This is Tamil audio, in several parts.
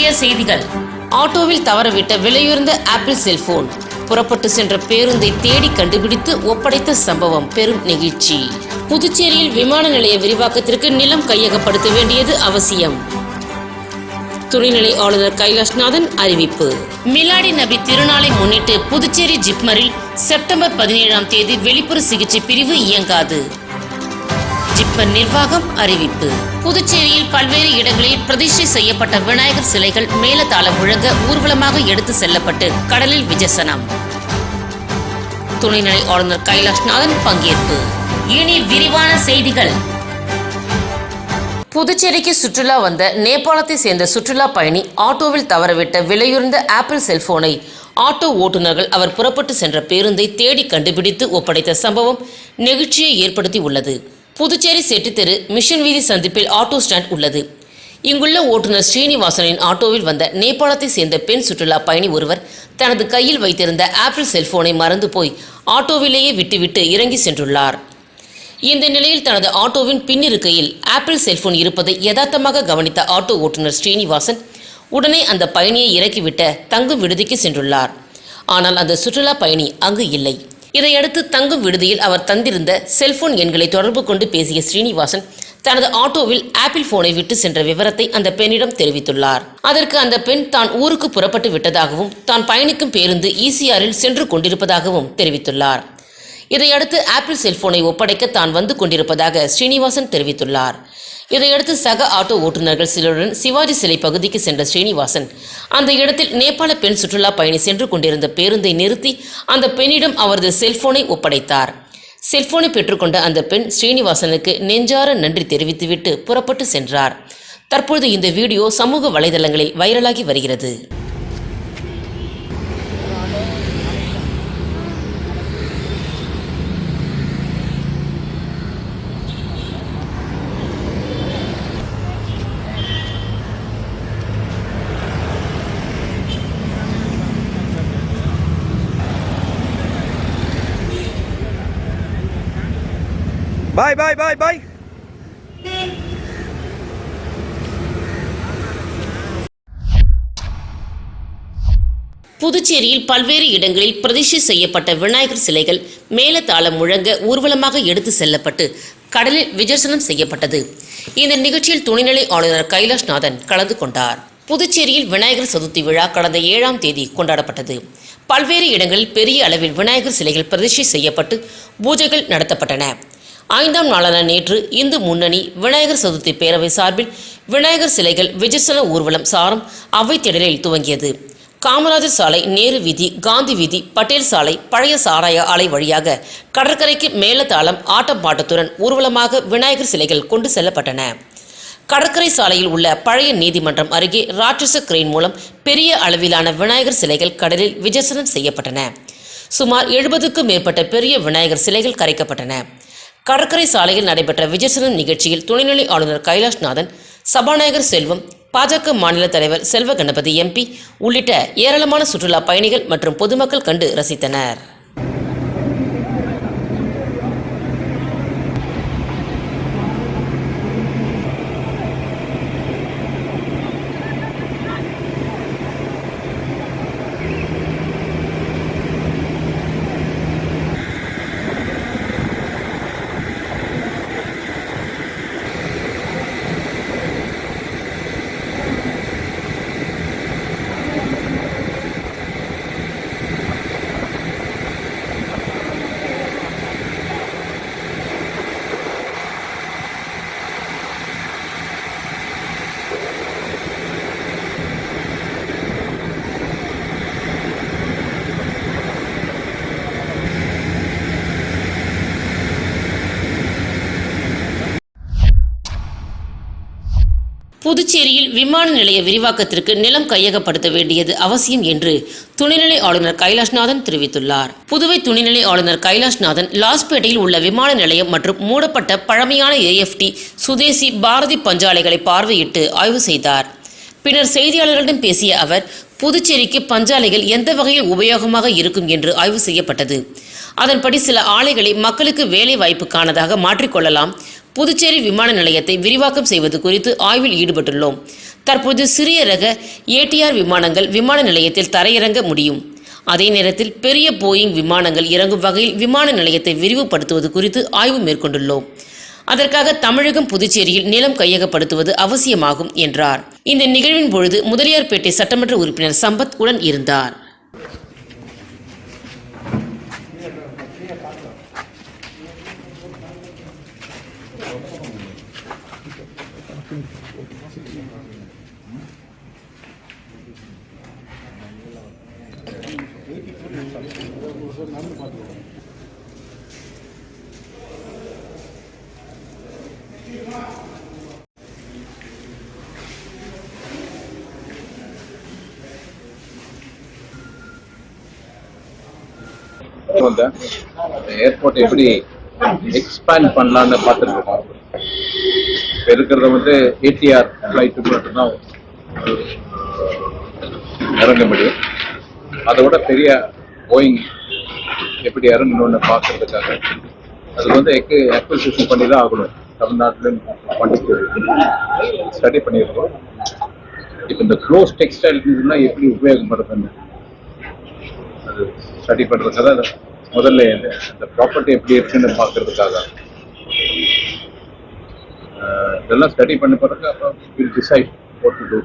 முக்கிய செய்திகள். ஆட்டோவில் தவறவிட்ட விலையுயர்ந்த ஆப்பிள் செல்போன். புறப்பட்டு சென்ற பேருந்தை தேடி கண்டுபிடித்து ஒப்படைத்த சம்பவம் பெரும் நெகிழ்ச்சி. புதுச்சேரியில் விமான நிலைய விரிவாக்கத்திற்கு நிலம் கையகப்படுத்த வேண்டியது அவசியம். துணைநிலை ஆளுநர் கைலாஷ்நாதன் அறிவிப்பு. மிலாடி நபி திருநாளை முன்னிட்டு புதுச்சேரி ஜிப்மரில் செப்டம்பர் பதினேழாம் தேதி வெளிப்புற சிகிச்சை பிரிவு இயங்காது. ஜிப்மர் நிர்வாகம் அறிவிப்பு. புதுச்சேரியில் பல்வேறு இடங்களில் பிரதிஷ்டை செய்யப்பட்ட விநாயகர் சிலைகள் மேலதாளம் முழங்க ஊர்வலமாக எடுத்து செல்லப்பட்டு கடலில் விஜசனம். துணைநிலை ஆளுநர் கைலாஷ்நாதன் பங்கேற்பு. இனி விரிவான செய்திகள். புதுச்சேரிக்கு சுற்றுலா வந்த நேபாளத்தை சேர்ந்த சுற்றுலா பயணி ஆட்டோவில் தவறவிட்ட விலையுறந்த ஆப்பிள் செல்போனை ஆட்டோ ஓட்டுநர்கள் அவர் புறப்பட்டு சென்ற பேருந்தை தேடி கண்டுபிடித்து ஒப்படைத்த சம்பவம் நெகிழ்ச்சியை ஏற்படுத்தி உள்ளது புதுச்சேரி செட்டித்தெரு மிஷன் வீதி சந்திப்பில் ஆட்டோ ஸ்டாண்ட் உள்ளது. இங்குள்ள ஓட்டுநர் ஸ்ரீனிவாசனின் ஆட்டோவில் வந்த நேபாளத்தை சேர்ந்த பெண் சுற்றுலா பயணி ஒருவர் தனது கையில் வைத்திருந்த ஆப்பிள் செல்போனை மறந்து போய் ஆட்டோவிலேயே விட்டுவிட்டு இறங்கி சென்றுள்ளார். இந்த நிலையில் தனது ஆட்டோவின் பின்னிருக்கையில் ஆப்பிள் செல்போன் இருப்பதை யதார்த்தமாக கவனித்த ஆட்டோ ஓட்டுநர் ஸ்ரீனிவாசன் உடனே அந்த பயணியை இறக்கிவிட்ட தங்கும் விடுதிக்கு சென்றுள்ளார். ஆனால் அந்த சுற்றுலா பயணி அங்கு இல்லை. இதையடுத்து தங்கும் விடுதியில் அவர் தந்திருந்த செல்போன் எண்களை தொடர்பு கொண்டு பேசிய ஸ்ரீனிவாசன் தனது ஆட்டோவில் ஆப்பிள் போனை விட்டு சென்ற விவரத்தை அந்த பெண்ணிடம் தெரிவித்துள்ளார். அதற்கு அந்த பெண் தான் ஊருக்கு புறப்பட்டு விட்டதாகவும் தான் பயணிக்கும் பேருந்து ஈசிஆரில் சென்று கொண்டிருப்பதாகவும் தெரிவித்துள்ளார். இதையடுத்து ஆப்பிள் செல்போனை ஒப்படைக்க தான் வந்து கொண்டிருப்பதாக ஸ்ரீனிவாசன் தெரிவித்துள்ளார். இதையடுத்து சக ஆட்டோ ஓட்டுநர்கள் சிலருடன் சிவாஜி சிலை பகுதிக்கு சென்ற ஸ்ரீனிவாசன். அந்த இடத்தில் நேபாள பெண் சுற்றுலா பயணி சென்று கொண்டிருந்த பேருந்தை நிறுத்தி அந்த பெண்ணிடம் அவரது செல்போனை ஒப்படைத்தார். செல்போனை பெற்றுக்கொண்ட அந்த பெண் ஸ்ரீனிவாசனுக்கு நெஞ்சார நன்றி தெரிவித்துவிட்டு புறப்பட்டு சென்றார். தற்பொழுது இந்த வீடியோ சமூக வலைதளங்களில் வைரலாகி வருகிறது. Bye, bye, bye, bye. புதுச்சேரியில் பல்வேறு இடங்களில் பிரதிஷ்டை செய்யப்பட்ட விநாயகர் சிலைகள் மேலதாளம் முழங்க ஊர்வலமாக எடுத்து செல்லப்பட்டு கடலில் விஜர்சனம் செய்யப்பட்டது. இந்த நிகழ்ச்சியில் துணைநிலை ஆளுநர் கைலாஷ்நாதன் கலந்து கொண்டார். புதுச்சேரியில் விநாயகர் சதுர்த்தி விழா கடந்த ஏழாம் தேதி கொண்டாடப்பட்டது. பல்வேறு இடங்களில் பெரிய அளவில் விநாயகர் சிலைகள் பிரதிஷ்டை செய்யப்பட்டு பூஜைகள் நடத்தப்பட்டன. ஐந்தாம் நாளான நேற்று இந்து முன்னணி விநாயகர் சதுர்த்தி பேரவை சார்பில் விநாயகர் சிலைகள் விஜர்சன ஊர்வலம் சாரம் அவைத்திடலில் துவங்கியது. காமராஜர் சாலை நேரு வீதி காந்தி வீதி பட்டேல் சாலை பழைய சாராய ஆலை வழியாக கடற்கரைக்கு மேலதாளம் ஆட்டம் பாட்டத்துடன் ஊர்வலமாக விநாயகர் சிலைகள் கொண்டு செல்லப்பட்டன. கடற்கரை சாலையில் உள்ள பழைய நீதிமன்றம் அருகே ராட்சச கிரெயின் மூலம் பெரிய அளவிலான விநாயகர் சிலைகள் கடலில் விஜர்சனம் செய்யப்பட்டன. சுமார் எழுபதுக்கும் மேற்பட்ட பெரிய விநாயகர் சிலைகள் கரைக்கப்பட்டன. கடற்கரை சாலையில் நடைபெற்ற விஜயசனம் நிகழ்ச்சியில் துணைநிலை ஆளுநர் கைலாஷ்நாதன் சபாநாயகர் செல்வம் பாஜக மாநில தலைவர் செல்வ கணபதி எம்பி உள்ளிட்ட ஏராளமான சுற்றுலா பயணிகள் மற்றும் பொதுமக்கள் கண்டு ரசித்தனர். புதுச்சேரியில் விமான நிலைய விரிவாக்கத்திற்கு நிலம் கையகப்படுத்த வேண்டியது அவசியம் என்று துணைநிலை ஆளுநர் கைலாஷ்நாதன் தெரிவித்துள்ளார். புதுவை துணைநிலை ஆளுநர் கைலாஷ்நாதன் லாஸ்பேட்டையில் உள்ள விமான நிலையம் மற்றும் மூடப்பட்ட பழமையான ஏஎஃப்டி சுதேசி பாரதி பஞ்சாலைகளை பார்வையிட்டு ஆய்வு செய்தார். பின்னர் செய்தியாளர்களிடம் பேசிய அவர் புதுச்சேரிக்கு பஞ்சாலைகள் எந்த வகையில் உபயோகமாக இருக்கும் என்று ஆய்வு செய்யப்பட்டது. அதன்படி சில ஆலைகளை மக்களுக்கு வேலை வாய்ப்புக்கானதாக மாற்றிக்கொள்ளலாம். புதுச்சேரி விமான நிலையத்தை விரிவாக்கம் செய்வது குறித்து ஆய்வில் ஈடுபட்டுள்ளோம். தற்போது சிறிய ரக ஏடிஆர் விமானங்கள் விமான நிலையத்தில் தரையிறங்க முடியும். அதே நேரத்தில் பெரிய போயிங் விமானங்கள் இறங்கும் வகையில் விமான நிலையத்தை விரிவுபடுத்துவது குறித்து ஆய்வு மேற்கொண்டுள்ளோம். அதற்காக தமிழகம் புதுச்சேரியில் நிலம் கையகப்படுத்துவது அவசியமாகும் என்றார். இந்த நிகழ்வின் பொழுது முதலியார்பேட்டை சட்டமன்ற உறுப்பினர் சம்பத் உடன் இருந்தார். வந்தேன் ஏர்போர்ட் எப்படி எக்ஸ்பேண்ட் பண்ணலான்னு பார்த்துட்டு இருக்கோம் இப்போ இருக்கிறத வந்து ஏடிஆர் ஃப்ளைட்டு மட்டும்தான் இறங்க முடியும் அதை விட பெரிய போயிங் எப்படி இறங்கணும்னு பார்க்கறதுக்காக. அது வந்து எக்கு அக்விசிஷன் பண்ணி தான் ஆகணும். தமிழ்நாட்டிலும் பண்ணிட்டு ஸ்டடி பண்ணியிருக்கோம். இப்போ இந்த க்ளோஸ் டெக்ஸ்டைல் எப்படி உபயோகப்படுதுன்னு அது ஸ்டடி பண்றதுக்காக முதல்ல இந்த- ப்ராப்பர்ட்டி எப்படி இருக்குன்னு பார்க்கறதுக்காக. இதெல்லாம் ஸ்டடி பண்ண பிறகு அப்புறம் வில் டிசைட் போட்டு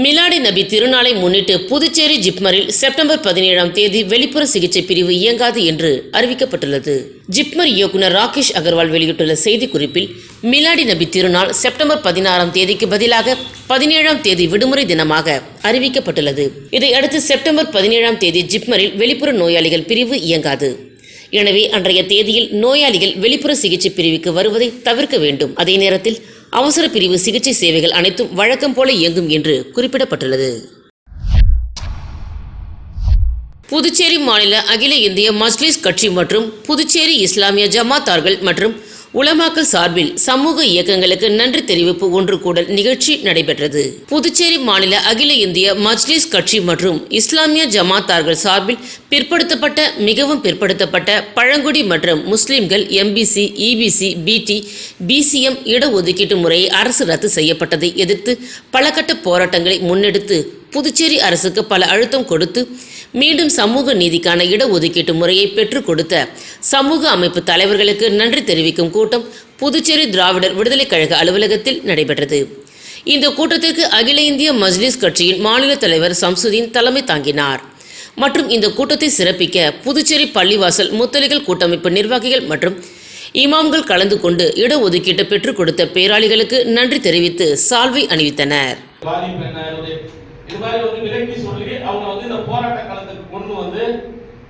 மிலாடி நபி திருநாளை முன்னிட்டு புதுச்சேரி ஜிப்மரில் செப்டம்பர் பதினேழாம் தேதி வெளிப்புற சிகிச்சை பிரிவு இயங்காது என்று அறிவிக்கப்பட்டுள்ளது. ஜிப்மர் இயக்குனர் ராகேஷ் அகர்வால் வெளியிட்டுள்ள செய்திக்குறிப்பில் மிலாடி நபி திருநாள் செப்டம்பர் பதினாறாம் தேதிக்கு பதிலாக பதினேழாம் தேதி விடுமுறை தினமாக அறிவிக்கப்பட்டுள்ளது. இதையடுத்து செப்டம்பர் பதினேழாம் தேதி ஜிப்மரில் வெளிப்புற நோயாளிகள் பிரிவு இயங்காது. எனவே அன்றைய தேதியில் நோயாளிகள் வெளிப்புற சிகிச்சை பிரிவுக்கு வருவதை தவிர்க்க வேண்டும். அதே நேரத்தில் அவசர பிரிவு சிகிச்சை சேவைகள் அனைத்தும் வழக்கம் போல இயங்கும் என்று குறிப்பிடப்பட்டுள்ளது. புதுச்சேரி மாநில அகில இந்திய மஜ்லிஸ் கட்சி மற்றும் புதுச்சேரி இஸ்லாமிய ஜமாத்தார்கள் மற்றும் உலமாக்கல் சார்பில் சமூக இயக்கங்களுக்கு நன்றி தெரிவிப்பு ஒன்று கூடல் நிகழ்ச்சி நடைபெற்றது. புதுச்சேரி மாநில அகில இந்திய மஜ்லிஸ் கட்சி மற்றும் இஸ்லாமிய ஜமாத்தார்கள் சார்பில் பிற்படுத்தப்பட்ட மிகவும் பிற்படுத்தப்பட்ட பழங்குடி மற்றும் முஸ்லிம்கள் எம்பிசி இபிசி பிடி பிசிஎம் இடஒதுக்கீட்டு முறையை அரசு ரத்து செய்யப்பட்டதை எதிர்த்து பல கட்ட போராட்டங்களை முன்னெடுத்து புதுச்சேரி அரசுக்கு பல அழுத்தம் கொடுத்து மீண்டும் சமூக நீதிக்கான இடஒதுக்கீட்டு முறையை பெற்றுக் கொடுத்த சமூக அமைப்பு தலைவர்களுக்கு நன்றி தெரிவிக்கும் கூட்டம் புதுச்சேரி திராவிடர் விடுதலைக் கழக அலுவலகத்தில் நடைபெற்றது. இந்த கூட்டத்திற்கு அகில இந்திய மஜ்லிஸ் கட்சியின் மாநில தலைவர் சம்சுதீன் தலைமை தாங்கினார். மற்றும் இந்த கூட்டத்தை சிறப்பிக்க புதுச்சேரி பள்ளிவாசல் முத்தலிகள் கூட்டமைப்பு நிர்வாகிகள் மற்றும் இமாம்கள் கலந்து கொண்டு இடஒதுக்கீட்டை பெற்றுக் கொடுத்த பேராளிகளுக்கு நன்றி தெரிவித்து சால்வை அணிவித்தனர். இது மாதிரி வந்து விலக்கி சொல்லி அவங்க வந்து இந்த போராட்ட காலத்துக்கு கொண்டு வந்து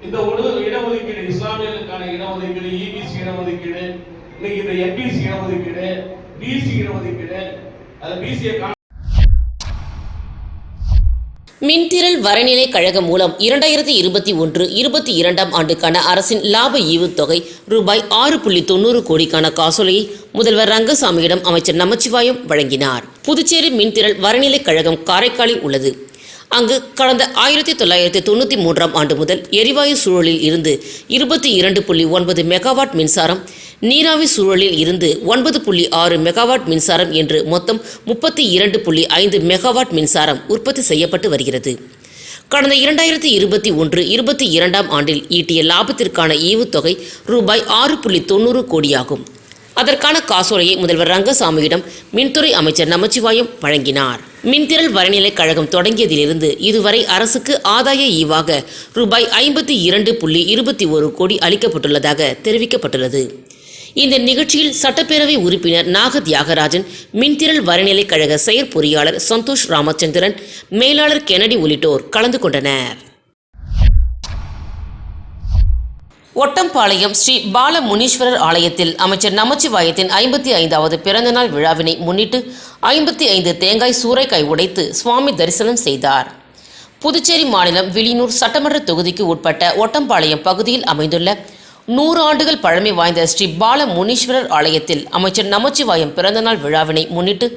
இந்த ஒடு இடஒதுக்கீடு இஸ்லாமியர்களுக்கான இடஒதுக்கீடு இபிசி இடஒதுக்கீடு இன்னைக்கு இந்த எம்பிசி இடஒதுக்கீடு பிசி இடஒதுக்கீடு அது பிசியை மின்திரள் வரைநிலை கழகம் மூலம் இரண்டாயிரத்தி இருபத்தி ஒன்று இருபத்தி இரண்டாம் ஆண்டுக்கான அரசின் லாப ஈவுத்தொகை ரூபாய் ஆறு புள்ளி தொண்ணூறு கோடிக்கான காசோலையை முதல்வர் ரங்கசாமியிடம் அமைச்சர் நமச்சிவாயம் வழங்கினார். புதுச்சேரி மின்திரள் வரைநிலை கழகம் காரைக்காலில் உள்ளது. அங்கு கடந்த ஆயிரத்தி தொள்ளாயிரத்தி தொண்ணூற்றி மூன்றாம் ஆண்டு முதல் எரிவாயு சூழலில் இருந்து இருபத்தி இரண்டு புள்ளி ஒன்பது மெகாவாட் மின்சாரம் நீராவி சூழலில் இருந்து ஒன்பது புள்ளி ஆறு மெகாவாட் மின்சாரம் என்று மொத்தம் முப்பத்தி இரண்டு புள்ளி ஐந்து மெகாவாட் மின்சாரம் உற்பத்தி செய்யப்பட்டு வருகிறது. கடந்த இரண்டாயிரத்தி இருபத்தி ஒன்று இருபத்தி இரண்டாம் ஆண்டில் ஈட்டிய லாபத்திற்கான ஈவுத்தொகை ரூபாய் ஆறு புள்ளி தொண்ணூறு கோடியாகும். அதற்கான காசோலையை முதல்வர் ரங்கசாமியிடம் மின்துறை அமைச்சர் நமச்சிவாயம் வழங்கினார். மின்திரள் வரைநிலை கழகம் தொடங்கியதிலிருந்து இதுவரை அரசுக்கு ஆதாய ஈவாக ரூபாய் ஐம்பத்தி இரண்டு புள்ளி இருபத்தி ஒரு கோடி அளிக்கப்பட்டுள்ளதாக தெரிவிக்கப்பட்டுள்ளது. இந்த நிகழ்ச்சியில் சட்டப்பேரவை உறுப்பினர் நாக தியாகராஜன் மின்திரள் வரைநிலை கழக செயற்பொறியாளர் சந்தோஷ் ராமச்சந்திரன் மேலாளர் கெனடி உள்ளிட்டோர் கலந்து கொண்டனர். ஒட்டம்பாளையம் ஸ்ரீ பால முனீஸ்வரர் ஆலயத்தில் அமைச்சர் நமச்சிவாயத்தின் ஐம்பத்தி ஐந்தாவது பிறந்தநாள் விழாவினை முன்னிட்டு ஐம்பத்தி ஐந்து தேங்காய் சூறைக்காய் உடைத்து சுவாமி தரிசனம் செய்தார். புதுச்சேரி மாநிலம் விளினூர் சட்டமன்ற தொகுதிக்கு உட்பட்ட ஒட்டம்பாளையம் பகுதியில் அமைந்துள்ள நூறு ஆண்டுகள் பழமை வாய்ந்த ஸ்ரீ பால முனீஸ்வரர் ஆலயத்தில் அமைச்சர் நமச்சிவாயம் பிறந்தநாள் விழாவினை முன்னிட்டு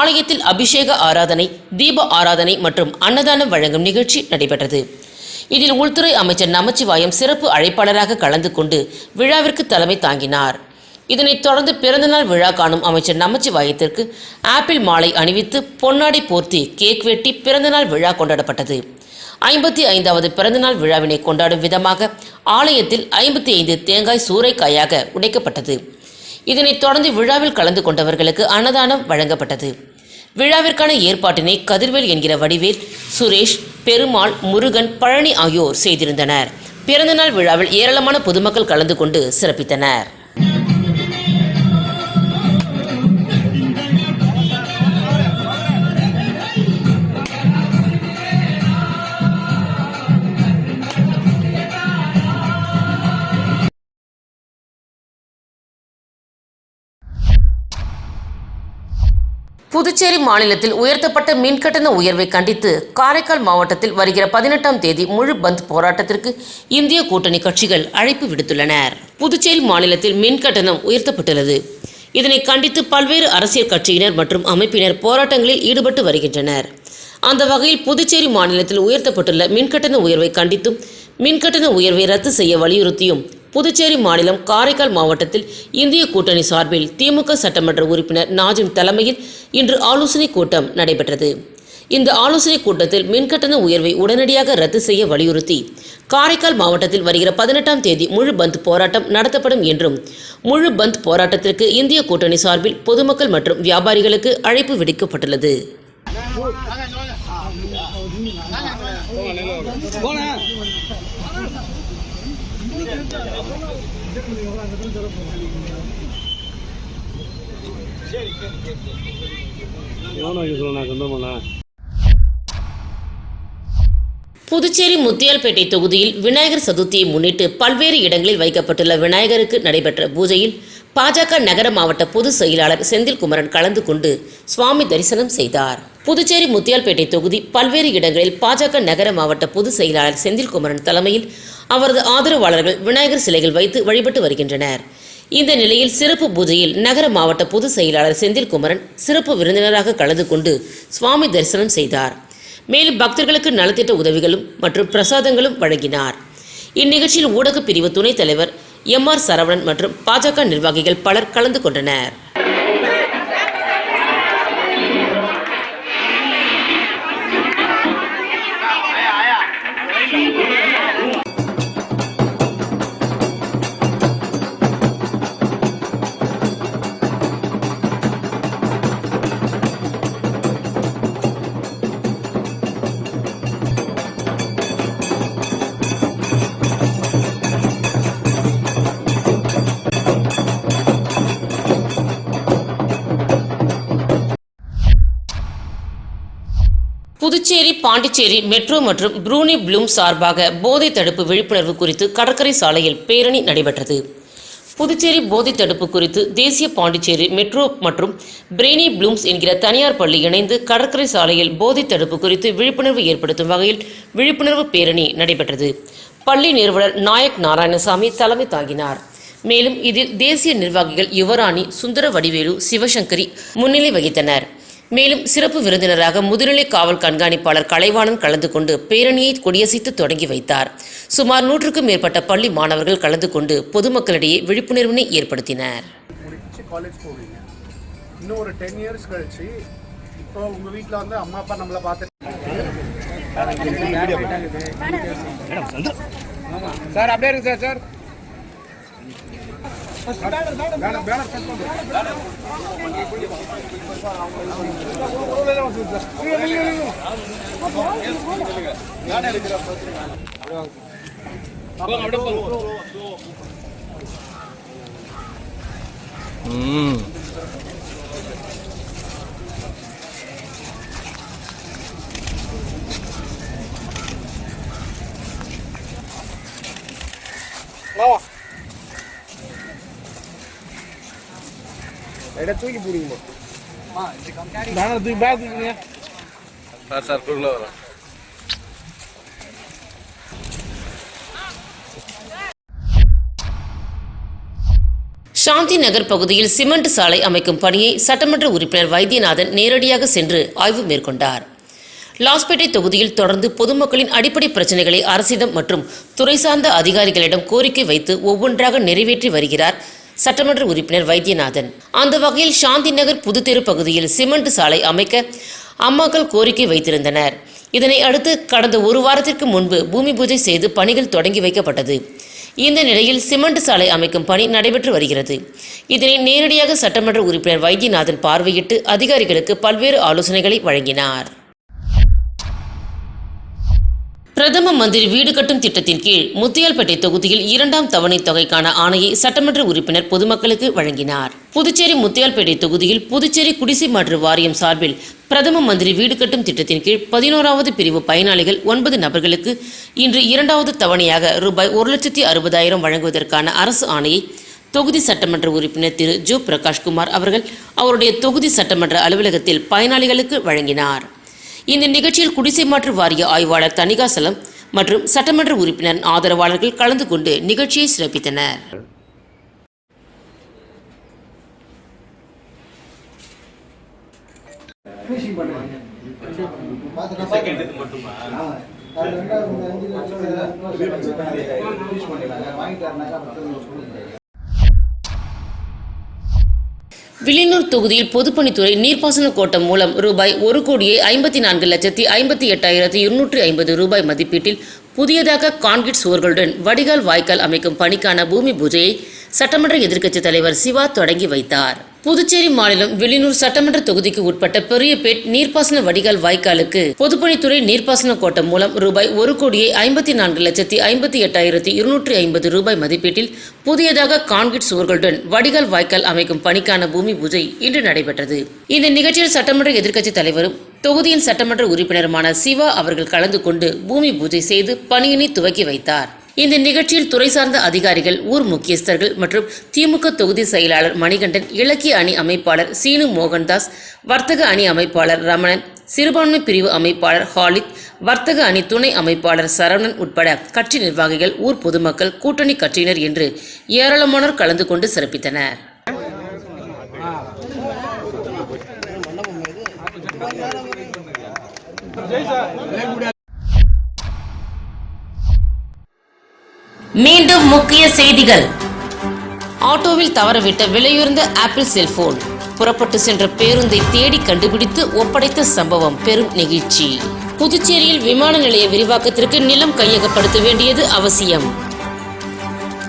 ஆலயத்தில் அபிஷேக ஆராதனை தீப ஆராதனை மற்றும் அன்னதானம் வழங்கும் நிகழ்ச்சி நடைபெற்றது. இதில் உள்துறை அமைச்சர் நமச்சிவாயம் சிறப்பு அழைப்பாளராக கலந்து கொண்டு விழாவிற்கு தலைமை தாங்கினார். இதனைத் தொடர்ந்து பிறந்தநாள் விழா காணும் அமைச்சர் நமச்சிவாயத்திற்கு ஆப்பிள் மாலை அணிவித்து பொன்னாடை போர்த்தி கேக் வெட்டி பிறந்தநாள் விழா கொண்டாடப்பட்டது. ஐம்பத்தி ஐந்தாவது பிறந்தநாள் விழாவினை கொண்டாடும் விதமாக ஆலயத்தில் ஐம்பத்தி ஐந்து தேங்காய் சூறைக்காயாக உடைக்கப்பட்டது. இதனைத் தொடர்ந்து விழாவில் கலந்து கொண்டவர்களுக்கு அன்னதானம் வழங்கப்பட்டது. விழாவிற்கான ஏற்பாட்டினை கதிர்வேல் என்கிற வடிவேல் சுரேஷ் பெருமாள் முருகன் பழனி ஆகியோர் செய்திருந்தனர். பிறந்தநாள் விழாவில் ஏராளமான பொதுமக்கள் கலந்து கொண்டு சிறப்பித்தனர். புதுச்சேரி மாநிலத்தில் உயர்த்தப்பட்ட மின்கட்டண உயர்வை கண்டித்து காரைக்கால் மாவட்டத்தில் வருகிற பதினெட்டாம் தேதி முழு பந்த் போராட்டத்திற்கு இந்திய கூட்டணி கட்சிகள் அழைப்பு விடுத்துள்ளனர் புதுச்சேரி மாநிலத்தில் மின்கட்டணம் உயர்த்தப்பட்டுள்ளது. இதனை கண்டித்து பல்வேறு அரசியல் கட்சியினர் மற்றும் அமைப்பினர் போராட்டங்களில் ஈடுபட்டு வருகின்றனர். அந்த வகையில் புதுச்சேரி மாநிலத்தில் உயர்த்தப்பட்டுள்ள மின்கட்டண உயர்வை கண்டித்தும் மின்கட்டண உயர்வை ரத்து செய்ய வலியுறுத்தியும் புதுச்சேரி மாநிலம் காரைக்கால் மாவட்டத்தில் இந்திய கூட்டணி சார்பில் திமுக சட்டமன்ற உறுப்பினர் நாஜிம் தலைமையில் இன்று ஆலோசனை கூட்டம் நடைபெற்றது. இந்த ஆலோசனை கூட்டத்தில் மின்கட்டண உயர்வை உடனடியாக ரத்து செய்ய வலியுறுத்தி காரைக்கால் மாவட்டத்தில் வருகிற பதினெட்டாம் தேதி முழு பந்த் போராட்டம் நடத்தப்படும் என்றும் முழு பந்த் போராட்டத்திற்கு இந்திய கூட்டணி சார்பில் பொதுமக்கள் மற்றும் வியாபாரிகளுக்கு அழைப்பு விடுக்கப்பட்டுள்ளது. சொல்லணும் சொந்தமாண்ணா புதுச்சேரி முத்தியால்பேட்டை தொகுதியில் விநாயகர் சதுர்த்தியை முன்னிட்டு பல்வேறு இடங்களில் வைக்கப்பட்டுள்ள விநாயகருக்கு நடைபெற்ற பூஜையில் பாஜக நகர மாவட்ட பொதுச் செயலாளர் செந்தில்குமரன் கலந்து கொண்டு சுவாமி தரிசனம் செய்தார். புதுச்சேரி முத்தியால்பேட்டை தொகுதி பல்வேறு இடங்களில் பாஜக நகர மாவட்ட பொதுச் செயலாளர் செந்தில்குமரன் தலைமையில் அவரது ஆதரவாளர்கள் விநாயகர் சிலைகள் வைத்து வழிபட்டு வருகின்றனர். இந்த நிலையில் சிறப்பு பூஜையில் நகர மாவட்ட பொதுச் செயலாளர் செந்தில்குமரன் சிறப்பு விருந்தினராக கலந்து கொண்டு சுவாமி தரிசனம் செய்தார். மேலும் பக்தர்களுக்கு நலத்திட்ட உதவிகளும் மற்றும் பிரசாதங்களும் வழங்கினார். இந்நிகழ்ச்சியில் ஊடகப் பிரிவு துணைத் தலைவர் எம் ஆர் சரவணன் மற்றும் பாஜக நிர்வாகிகள் பலர் கலந்து கொண்டனர். புதுச்சேரி பாண்டிச்சேரி மெட்ரோ மற்றும் ப்ரூனி ப்ளூம் சார்பாக போதை தடுப்பு விழிப்புணர்வு குறித்து கடற்கரை சாலையில் பேரணி நடைபெற்றது. புதுச்சேரி போதை தடுப்பு குறித்து தேசிய பாண்டிச்சேரி மெட்ரோ மற்றும் பிரேனி ப்ளூம்ஸ் என்கிற தனியார் பள்ளி இணைந்து கடற்கரை சாலையில் போதை தடுப்பு குறித்து விழிப்புணர்வு ஏற்படுத்தும் வகையில் விழிப்புணர்வு பேரணி நடைபெற்றது. பள்ளி நிறுவனர் நாயக் நாராயணசாமி தலைமை தாங்கினார். மேலும் இதில் தேசிய நிர்வாகிகள் யுவராணி சுந்தர வடிவேலு சிவசங்கரி முன்னிலை வகித்தனர். மேலும் சிறப்பு விருந்தினராக முதுநிலை காவல் கண்காணிப்பாளர் கலைவாணன் கலந்து கொண்டு பேரணியை கொடியசைத்து தொடங்கி வைத்தார். சுமார் நூற்றுக்கும் மேற்பட்ட பள்ளி மாணவர்கள் கலந்து கொண்டு பொதுமக்களிடையே விழிப்புணர்வினை ஏற்படுத்தினர். முடிச்சு காலேஜ் போவீங்க. இன்னும் ஒரு டென் இயர்ஸ் கழிச்சு இப்போ உங்க வீட்டில் வந்து அம்மா அப்பா நம்மளை பார்த்து சார் அப்படியே இருக்கு சார் சார். 음. 나와. லைட்டாக தூக்கி போடுங்கம்மா பேனர் தூக்கி பேக் தூக்குங்க சார் சார் குள்ள வரோம் சாந்தி நகர் பகுதியில் சிமெண்ட் சாலை அமைக்கும் பணியை சட்டமன்ற உறுப்பினர் வைத்தியநாதன் நேரடியாக சென்று ஆய்வு மேற்கொண்டார் லாஸ்பேட்டை தொகுதியில் தொடர்ந்து பொதுமக்களின் அடிப்படை பிரச்சனைகளை அரசிடம் மற்றும் துறை சார்ந்த அதிகாரிகளிடம் கோரிக்கை வைத்து ஒவ்வொன்றாக நிறைவேற்றி வருகிறார் சட்டமன்ற உறுப்பினர் வைத்தியநாதன். அந்த வகையில் சாந்தி நகர் புதுத்தெரு பகுதியில் சிமெண்ட் சாலை அமைக்க அம்மாக்கள் கோரிக்கை வைத்திருந்தனர். இதனை அடுத்து கடந்த ஒரு வாரத்திற்கு முன்பு பூமி பூஜை செய்து பணிகள் தொடங்கி வைக்கப்பட்டது. இந்த நிலையில் சிமெண்ட் சாலை அமைக்கும் பணி நடைபெற்று வருகிறது. இதனை நேரடியாக சட்டமன்ற உறுப்பினர் வைத்தியநாதன் பார்வையிட்டு அதிகாரிகளுக்கு பல்வேறு ஆலோசனைகளை வழங்கினார். பிரதம மந்திரி வீடு கட்டும் திட்டத்தின் கீழ் முத்தியால்பேட்டை தொகுதியில் இரண்டாம் தவணை தொகைக்கான ஆணையை சட்டமன்ற உறுப்பினர் பொதுமக்களுக்கு வழங்கினார். புதுச்சேரி முத்தியால்பேட்டை தொகுதியில் புதுச்சேரி குடிசை மாற்று வாரியம் சார்பில் பிரதம மந்திரி வீடு கட்டும் திட்டத்தின் கீழ் பதினோராவது பிரிவு பயனாளிகள் ஒன்பது நபர்களுக்கு இன்று இரண்டாவது தவணையாக ரூபாய் ஒரு லட்சத்தி அறுபதாயிரம் வழங்குவதற்கான அரசு ஆணையை தொகுதி சட்டமன்ற உறுப்பினர் திரு. ஜோ. பிரகாஷ்குமார் அவர்கள் அவருடைய தொகுதி சட்டமன்ற அலுவலகத்தில் பயனாளிகளுக்கு வழங்கினார். இந்த நிகழ்ச்சியில் குடிசை மாற்று வாரிய ஆய்வாளர் தணிகாசலம் மற்றும் சட்டமன்ற உறுப்பினர் ஆதரவாளர்கள் கலந்து கொண்டு நிகழ்ச்சியை சிறப்பித்தனர். வில்லியனூர் தொகுதியில் பொதுப்பணித்துறை நீர்ப்பாசன கோட்டம் மூலம் ரூபாய் ஒரு கோடியே ஐம்பத்தி நான்கு லட்சத்தி ஐம்பத்தி எட்டாயிரத்தி இருநூற்றி ஐம்பது ரூபாய் மதிப்பீட்டில் புதியதாக கான்கிரீட் சுவர்களுடன் வடிகால் வாய்க்கால் அமைக்கும் பணிக்கான பூமி பூஜையை சட்டமன்ற எதிர்க்கட்சித் தலைவர் சிவா தொடங்கி வைத்தார். புதுச்சேரி மாநிலம் வெளியூர் சட்டமன்ற தொகுதிக்கு உட்பட்ட பெரியபேட் நீர்ப்பாசன வடிகால் வாய்க்காலுக்கு பொதுப்பணித்துறை நீர்ப்பாசன கோட்டம் மூலம் ரூபாய் ஒரு கோடியே ஐம்பத்தி நான்கு லட்சத்தி ஐம்பத்தி எட்டாயிரத்தி இருநூற்றி ஐம்பது ரூபாய் மதிப்பீட்டில் புதியதாக கான்கிரீட் சுவர்களுடன் வடிகால் வாய்க்கால் அமைக்கும் பணிக்கான பூமி பூஜை இன்று நடைபெற்றது. இந்த நிகழ்ச்சியில் சட்டமன்ற எதிர்க்கட்சித் தலைவரும் தொகுதியின் சட்டமன்ற உறுப்பினருமான சிவா அவர்கள் கலந்து கொண்டு பூமி பூஜை செய்து பணியினை துவக்கி வைத்தார். இந்த நிகழ்ச்சியில் துறை சார்ந்த அதிகாரிகள் ஊர் முக்கியஸ்தர்கள் மற்றும் திமுக தொகுதி செயலாளர் மணிகண்டன் இலக்கிய அணி அமைப்பாளர் சீனு மோகன்தாஸ் வர்த்தக அணி அமைப்பாளர் ரமணன் சிறுபான்மை பிரிவு அமைப்பாளர் ஹாலித் வர்த்தக அணி துணை அமைப்பாளர் சரவணன் உட்பட கட்சி நிர்வாகிகள் ஊர் பொதுமக்கள் கூட்டணி கட்சியினர் என்று ஏராளமானோர் கலந்து கொண்டு சிறப்பித்தனர். மீண்டும் முக்கிய செய்திகள். ஆட்டோவில் தவறவிட்ட விலையுயர்ந்த ஆப்பிள் செல்போன். புறப்பட்டு சென்ற பேருந்தை தேடி கண்டுபிடித்து ஒப்படைத்த சம்பவம் பெரும் நெகிழ்ச்சி. புதுச்சேரியில் விமான நிலைய விரிவாக்கத்திற்கு நிலம் கையகப்படுத்த வேண்டியது அவசியம்.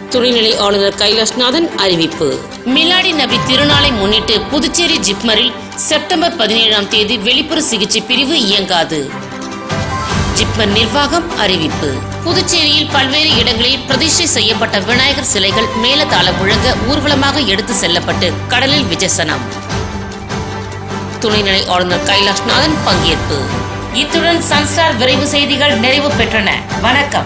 துணைநிலை ஆளுநர் கைலாஷ்நாதன் அறிவிப்பு. மிலாடி நபி திருநாளை முன்னிட்டு புதுச்சேரி ஜிப்மரில் செப்டம்பர் பதினேழாம் தேதி வெளிப்புற சிகிச்சை பிரிவு இயங்காது. ஜிப்மர் நிர்வாகம் அறிவிப்பு. புதுச்சேரியில் பல்வேறு இடங்களில் பிரதிஷ்டை செய்யப்பட்ட விநாயகர் சிலைகள் மேலதாள முழங்க ஊர்வலமாக எடுத்து செல்லப்பட்டு கடலில் விஜசனம். துணைநிலை ஆளுநர் கைலாஷ்நாதன் பங்கேற்பு. இத்துடன் சன்ஸ்டார் விரைவு செய்திகள் நிறைவு பெற்றன. வணக்கம்.